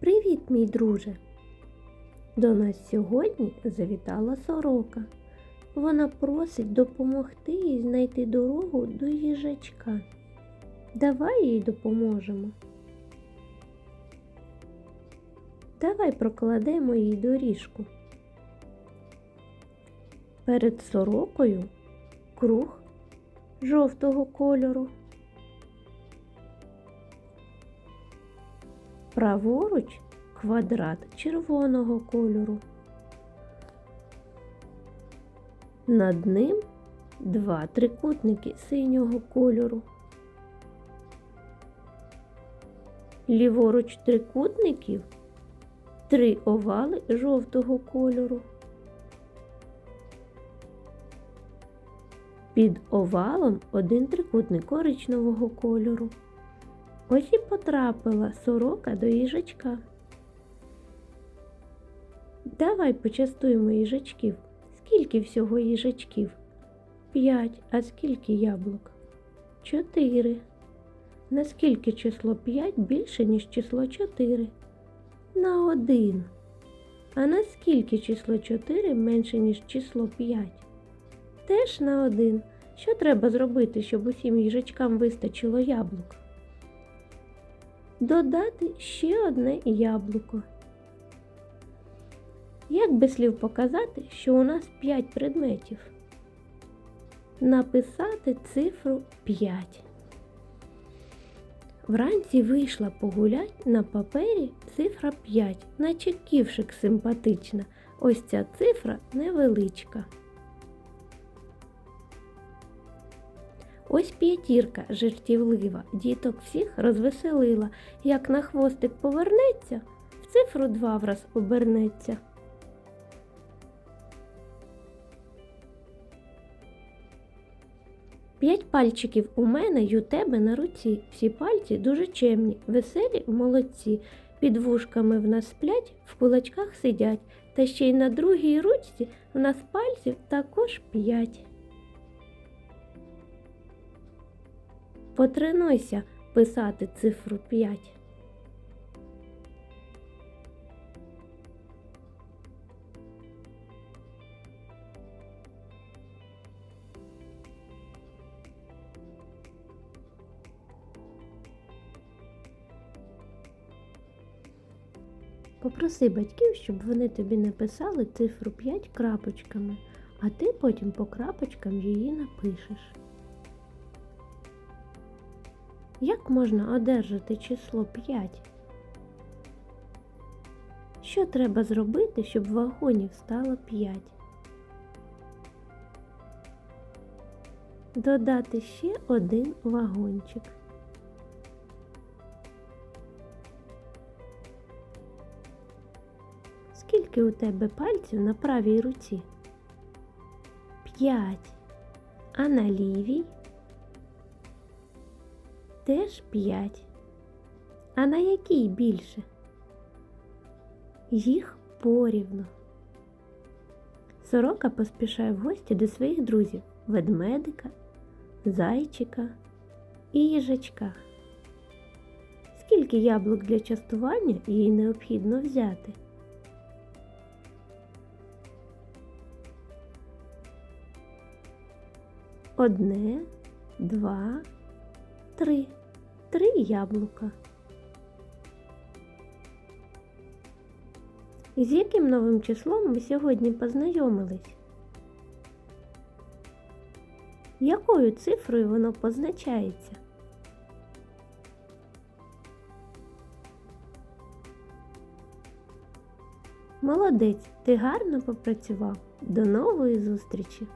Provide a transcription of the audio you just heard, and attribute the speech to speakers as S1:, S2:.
S1: Привіт, мій друже! До нас сьогодні завітала сорока. Вона просить допомогти їй знайти дорогу до їжачка. Давай їй допоможемо. Давай прокладемо їй доріжку. Перед сорокою круг жовтого кольору. Праворуч квадрат червоного кольору. Над ним два трикутники синього кольору. Ліворуч трикутників три овали жовтого кольору. Під овалом один трикутник коричневого кольору. Ось і потрапила сорока до їжачка. Давай почастуємо їжачків. Скільки всього їжачків? П'ять. А скільки яблук? Чотири. Наскільки число п'ять більше, ніж число чотири? На один. А наскільки число чотири менше, ніж число п'ять? Теж на один. Що треба зробити, щоб усім їжачкам вистачило яблук? Додати ще одне яблуко. Як би слів показати, що у нас 5 предметів? Написати цифру 5. Вранці вийшла погулять на папері цифра 5, наче ківшик симпатична. Ось ця цифра невеличка. Ось п'ятірка жартівлива, діток всіх розвеселила. Як на хвостик повернеться, в цифру два враз обернеться. П'ять пальчиків у мене й у тебе на руці. Всі пальці дуже чемні, веселі, молодці. Під вушками в нас сплять, в кулачках сидять, та ще й на другій ручці в нас пальців також п'ять. Потренуйся писати цифру 5. Попроси батьків, щоб вони тобі написали цифру 5 крапочками, а ти потім по крапочкам її напишеш. Як можна одержати число 5? Що треба зробити, щоб вагонів стало 5? Додати ще один вагончик. Скільки у тебе пальців на правій руці? П'ять. А на лівій? Теж п'ять. А на якій більше? Їх порівну. Сорока поспішає в гості до своїх друзів ведмедика, зайчика і їжачка. Скільки яблук для частування їй необхідно взяти? Одне, два, три. Три яблука. З яким новим числом ми сьогодні познайомились? Якою цифрою воно позначається? Молодець, ти гарно попрацював. До нової зустрічі!